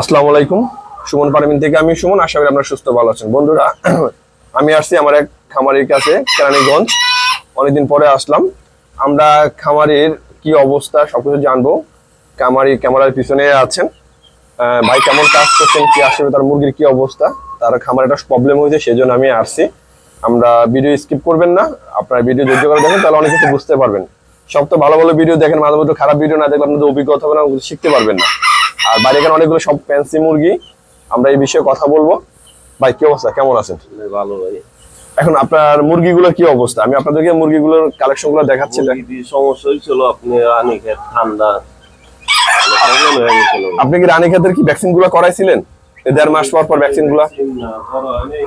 আসসালামু আলাইকুম। সুমন পারমিন থেকে আমি সুমন, আশা করি আপনারা সুস্থ ভালো আছেন। বন্ধুরা, আমি আসছি আমার এক খামারির কাছে, কেরানীগঞ্জ। অনেকদিন পরে আসলাম। আমরা খামারের কি অবস্থা সবকিছু জানব। খামারি, ক্যামেরার পিছনে আছেন। ভাই কেমন কাজ করছেন? কি আসলে তার মুরগির কি অবস্থা? তার খামার একটা প্রবলেম হয়েছে, সেজন্য আমি আসছি। আমরা ভিডিও স্কিপ করবেন না। আপনারা ভিডিও ধৈর্য করে দেখেন, তাহলে অনেক কিছু বুঝতে পারবেন। সব তো ভালো ভালো ভিডিও দেখেন, মাঝে মধ্যে খারাপ ভিডিও না দেখলে আপনাদের অভিজ্ঞতা হবে না শিখতে পারবেন না। আর বাইরে এখানে অনেকগুলো সব ফ্যান্সি মুরগি। আমরা এই বিষয়ে কথা বলব। ভাই কি অবস্থা? কেমন আছেন? ভালো ভাই। এখন আপনার মুরগিগুলোর কি অবস্থা? আমি আপনাদেরকে মুরগিগুলোর কালেকশনগুলো দেখাচ্ছি সমস্যা হয়েছিল আপনি রানী খেত ঠান্ডা। আপনি কি রানী খাতের কি ভ্যাকসিনগুলো করাইছিলেন দেড় মাস পর পর ভ্যাকসিনগুলা না, করা হয়নি।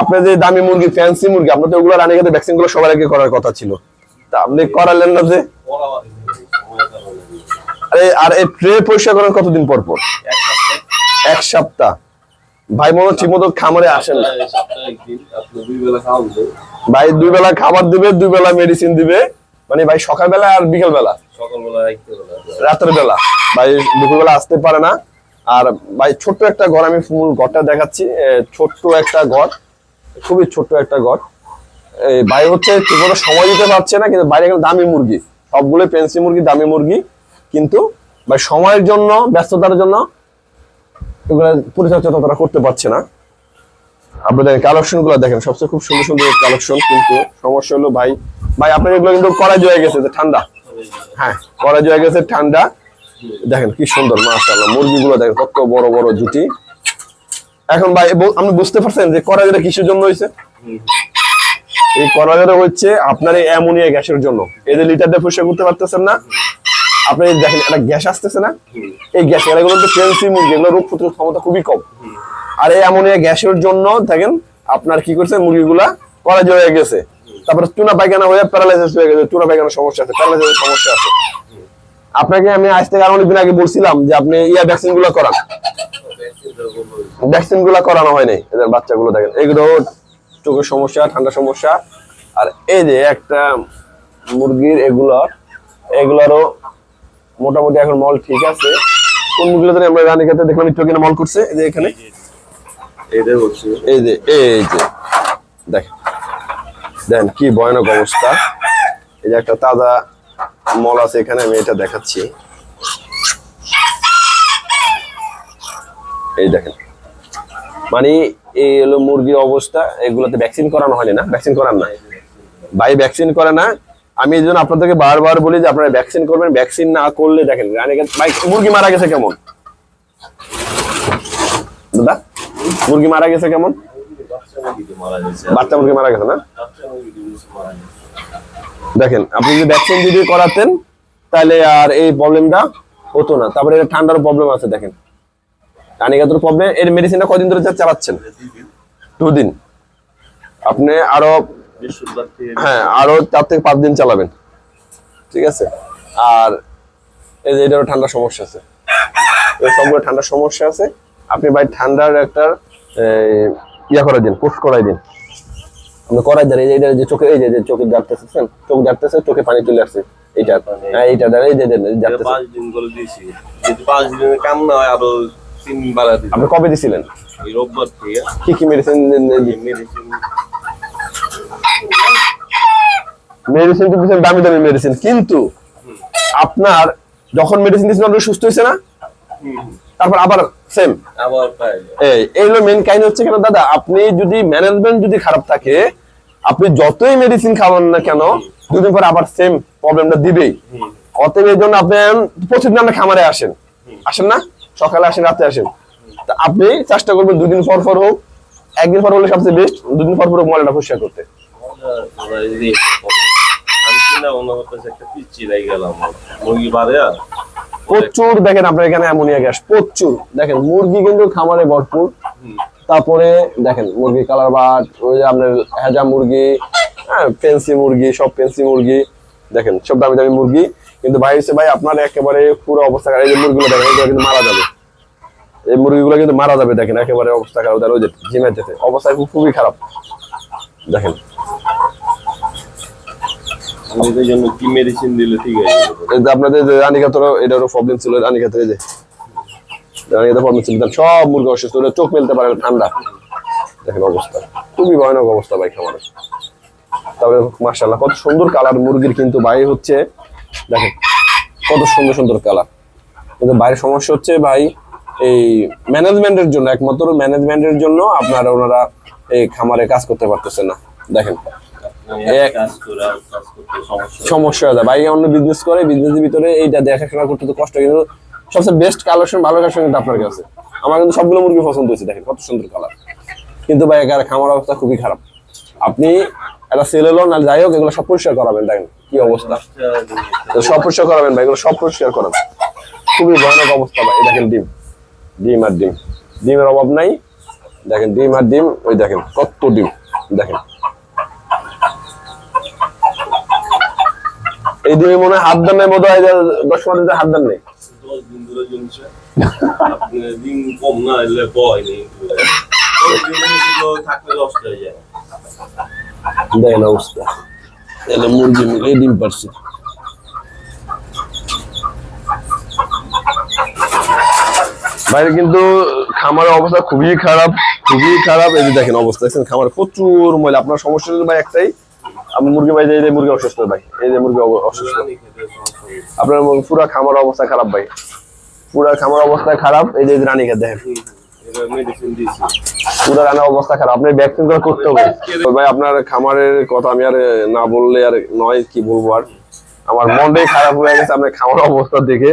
আপনার যে দামি মুরগি ফ্যান্সি মুরগি আপনার তো ওগুলো রানী খাতের ভ্যাকসিনগুলো সবার আগে করার কথা ছিল। তা আপনি করালেন না যে করা হয়নি, সময় কারণে। আরে এই ট্রে পরিষ্কার করেন কতদিন পর পর? এক সপ্তাহ, ভাই মনে ঠিক মতো খামারে আসেন না। বেলা। ভাই দুই বেলা খাবার দিবে দুই বেলা মেডিসিন দিবে। মানে ভাই সকালবেলা আর বিকেল বেলা বেলা রাতের বেলা। ভাই দুপুরবেলা আসতে পারে না। আর ভাই ছোট্ট একটা ঘর আমি ফুল ঘরটা দেখাচ্ছি। ছোট্ট একটা ঘর। খুবই ছোট্ট একটা ঘর। এই ভাই হচ্ছে ঠিকমতো সময় দিতে পারছে না কিন্তু বাইরে দামি মুরগি। সবগুলো পেন্সি মুরগি দামি মুরগি। কিন্তু ভাই সময়ের জন্য, ব্যস্ততার জন্য এগুলো পরিচর্যা ততটা করতে পারছে না। আপনাদের কালেকশনগুলো দেখেন, সবচেয়ে খুব সুন্দর সুন্দর কালেকশন কিন্তু সমস্যা হলো ভাই ভাই, আপনার এগুলো কিন্তু করাই হয়ে গেছে যে ঠান্ডা। হ্যাঁ করাই হয়ে গেছে ঠান্ডা। দেখেন কি সুন্দর, মাশাআল্লাহ, মুরগিগুলো দেখেন কত বড় বড় জুটি। এখন ভাই বু- আপনি বুঝতে পারছেন যে করাজটা কিসের জন্য হয়েছে? এই করাজটা হচ্ছে আপনার এই অ্যামোনিয়া গ্যাসের জন্য। যে লিটারটা পরিষ্কার করতে পারতেছেন না আপনি দেখেন একটা গ্যাস আসতেছে না এই গ্যাস এগুলো তো ফ্রেন্সি মুরগি এগুলো রোগ প্রতিরোধ ক্ষমতা খুবই কম। আর এই অ্যামোনিয়া গ্যাসের জন্য দেখেন আপনার কি করছে মুরগিগুলা করাজ হয়ে গেছে। তারপরে চুনা পায়খানা হয়ে প্যারালাইসিস হয়ে গেছে চুনা পায়খানার সমস্যা আছে প্যারালাইসিসের সমস্যা আছে। আপনাকে আমি আজ থেকে আর অনেকদিন আগে বলছিলাম যে আপনি ইয়া ভ্যাকসিনগুলো করান। ভ্যাকসিনগুলা করানো হয়নি এদের বাচ্চাগুলো দেখেন। এগুলো চোখের সমস্যা ঠান্ডা সমস্যা। আর এই যে একটা মুরগির এগুলোর এগুলারও মোটামুটি এখন মল ঠিক আছে। কোন জানি আমরা রানী খেতে দেখলাম একটু কিনা মল করছে এই যে এখানে। এটাই হচ্ছে। এই যে এই যে দেখেন দেখেন কি ভয়ানক অবস্থা। এই যে একটা তাজা মল আছে এখানে আমি এটা দেখাচ্ছি। এই দেখেন। মানে এই হলো মুরগির অবস্থা এগুলোতে ভ্যাকসিন করানো হয়নি না? ভ্যাকসিন করান না? ভাই ভ্যাকসিন করে না আমি এই জন্য আপনাদেরকে বারবার বলি যে আপনারা ভ্যাকসিন করবেন ভ্যাকসিন না করলে দেখেন মুরগি মারা গেছে কেমন? দাদা, মুরগি মারা গেছে কেমন? বাচ্চা মুরগি মারা গেছে না? দেখেন, আপনি যদি ভ্যাকসিন যদি করাতেন, তাহলে আর এই প্রবলেমটা হতো না। তারপরে এটা ঠান্ডার প্রবলেম আছে, দেখেন। রানীগাতুর প্রবলেম এর মেডিসিনটা কদিন ধরে চালাচ্ছেন? দুদিন। আপনি আরও হ্যাঁ আরও চার থেকে পাঁচ দিন চালাবেন। ঠিক আছে? আর এই যে এটারও ঠান্ডার সমস্যা আছে। সবগুলো ঠান্ডার সমস্যা আছে। আপনি ভাই ঠান্ডার একটা ইয়া করে দিন পোস্ট করাই দিন। আপনি করাই দেন এই যে যে চোখে এই যে যে চোখে চোখ জানতেছে চোখে পানি চলে আসছে। এইটা হ্যাঁ এইটা দেন এই যে দেন জানতেছে পাঁচ দিন করে দিয়েছি। যদি পাঁচ দিনের কাম না হয় আরও তিন বাড়া দিই আপনি কবে দিছিলেন? রোববার থেকে। কি কি মেডিসিন মেডিসিন মেডিসিন তো দিচ্ছেন দামি দামি মেডিসিন কিন্তু আপনার যখন মেডিসিন দিচ্ছেন আপনি সুস্থ হয়েছে না? তারপর আবার সেম আবার পাই। এই হলো মেন কাহিনী হচ্ছে কেন দাদা আপনি যদি ম্যানেজমেন্ট যদি খারাপ থাকে আপনি যতই মেডিসিন খাওয়ান না কেন দুদিন পর আবার সেম প্রবলেমটা দিবেই। অতএব এই জন্য আপনি প্রতিদিন আপনার খামারে আসেন। আসেন না? সকালে আসেন রাতে আসেন। তা আপনি চেষ্টা করবেন দুদিন পর পর হোক একদিন পর হলে সবচেয়ে বেস্ট দুদিন পর পর হোক ময়লাটা পরিষ্কার করতে। কিনা মনে করতেছে একটা পিচ্ছি লেগে গেলাম মুরগি আর? প্রচুর দেখেন আপনার এখানে অ্যামোনিয়া গ্যাস প্রচুর। দেখেন মুরগি কিন্তু খামারে ভরপুর। তারপরে দেখেন মুরগি কালার বাট ওই যে আপনার হেজা মুরগি হ্যাঁ পেন্সি মুরগি সব পেন্সি মুরগি। দেখেন সব দামি দামি মুরগি। কিন্তু ভাই হচ্ছে ভাই আপনার একেবারে পুরো অবস্থা খারাপ। এই যে মুরগিগুলো দেখেন এগুলো কিন্তু মারা যাবে। এই মুরগিগুলো কিন্তু মারা যাবে দেখেন একেবারে অবস্থা খারাপ। ওদের ওই যে ঝিমাইতেছে অবস্থা খুবই খারাপ। দেখেন। এদের জন্য কি মেডিসিন দিলে ঠিক আছে এটারও প্রবলেম ছিল সব মুরগি অসুস্থ চোখ পারে ঠান্ডা। দেখেন অবস্থা। খুবই অবস্থা ভাই খামারে তবে মার্শাল্লাহ কত সুন্দর কালার মুরগির কিন্তু ভাই হচ্ছে, দেখেন, কত সুন্দর সুন্দর কালার। কিন্তু বাইরের সমস্যা হচ্ছে ভাই, এই ম্যানেজমেন্টের জন্য, একমাত্র ম্যানেজমেন্টের জন্য আপনারা ওনারা এই খামারে কাজ করতে পারতেছে না। দেখেন। আর সমস্যা হয়ে যায়। ভাই অন্য বিজনেস করে বিজনেসের ভিতরে এইটা দেখাশোনা করতে তো কষ্ট কিন্তু সবচেয়ে বেস্ট কালেকশন ভালো কালেকশন কিন্তু আপনার কাছে। আমার কিন্তু সবগুলো মুরগি পছন্দ হয়েছে দেখেন কত সুন্দর কালার কিন্তু ভাই এখানে খামার অবস্থা খুবই খারাপ। আপনি একটা সেল হলো না যাই হোক এগুলো সব পরিষ্কার করাবেন দেখেন কি অবস্থা। সব পরিষ্কার করাবেন ভাই এগুলো সব পরিষ্কার করাবেন। খুবই ভয়ানক অবস্থা ভাই দেখেন ডিম। ডিম আর ডিম। ডিমের অভাব নাই। দেখেন ডিম আর ডিম ওই দেখেন কত ডিম দেখেন। এই ডিমে মনে হাত দেন নাই বোধ হয় দশ হাত দেন নেই। দিন কম না এলে বয় নেই। দিন এগুলো থাকলে নষ্ট হয়ে যায়। দেখেন অবস্থা। এলে মুরগি মিলে ডিম পারছে। বাইরে কিন্তু খামারের অবস্থা খুবই খারাপ খুবই খারাপ। এই যে দেখেন অবস্থা দেখছেন খামার প্রচুর ময়লা। আপনার সমস্যা ভাই একটাই আমি মুরগি ভাই এই যে মুরগি অসুস্থ ভাই এই যে মুরগি অসুস্থ। আপনার পুরো খামার অবস্থা খারাপ ভাই। পুরো খামার অবস্থা খারাপ এই যে রানী খেতে দেখেন। পুরো অবস্থা খারাপ আপনি ভ্যাকসিন করে করতে হবে। ভাই আপনার খামারের কথা আমি আর না বললে আর নয় কি বলব আর। আমার মনটাই খারাপ হয়ে গেছে আপনার খামার অবস্থা দেখে।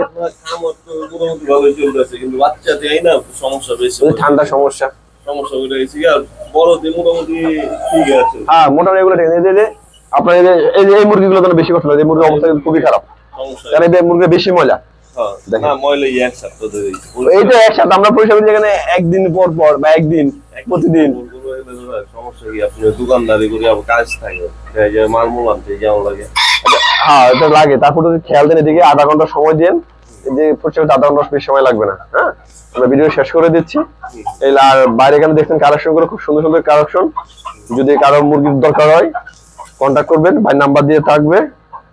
ঠান্ডা সমস্যা। সমস্যা হয়ে গেছে আর? বড়দের মোটামুটি হ্যাঁ মোটামুটি এগুলো ঠিক আছে। এই যে- যে আপনার এই এই মুরগিগুলো তো বেশি কষ্ট লাগে এই মুরগির অবস্থা খুবই খারাপ। কারণ এই মুরগি বেশি ময়লা। দেখেন। না ময়লা একসাথে তো দেই। এইটা একসাথে আমরা পরিষ্কার করি একদিন পর পর বা একদিন প্রতিদিন। গরুগুলো এলে ধরো সমস্যা কি? আপনি দোকানদারি করে আবার কাজ থাকে মাল যেমন লাগে। হ্যাঁ এটা লাগে। তারপর খেয়াল দেন এদিকে আধা ঘণ্টা সময় দিন যে পরিষ্কার আধা ঘণ্টা বেশি সময় লাগবে না হ্যাঁ? আমরা ভিডিও শেষ করে দিচ্ছি। আর বাইরে এখানে দেখছেন কালেকশন করে খুব সুন্দর সুন্দর কালেকশন যদি কারও মুরগির দরকার হয় কন্ট্যাক্ট করবেন, ভাই নাম্বার দিয়ে থাকবে।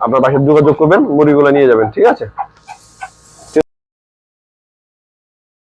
আপনার বাসায় যোগাযোগ করবেন, মুরগিগুলো নিয়ে যাবেন, ঠিক আছে?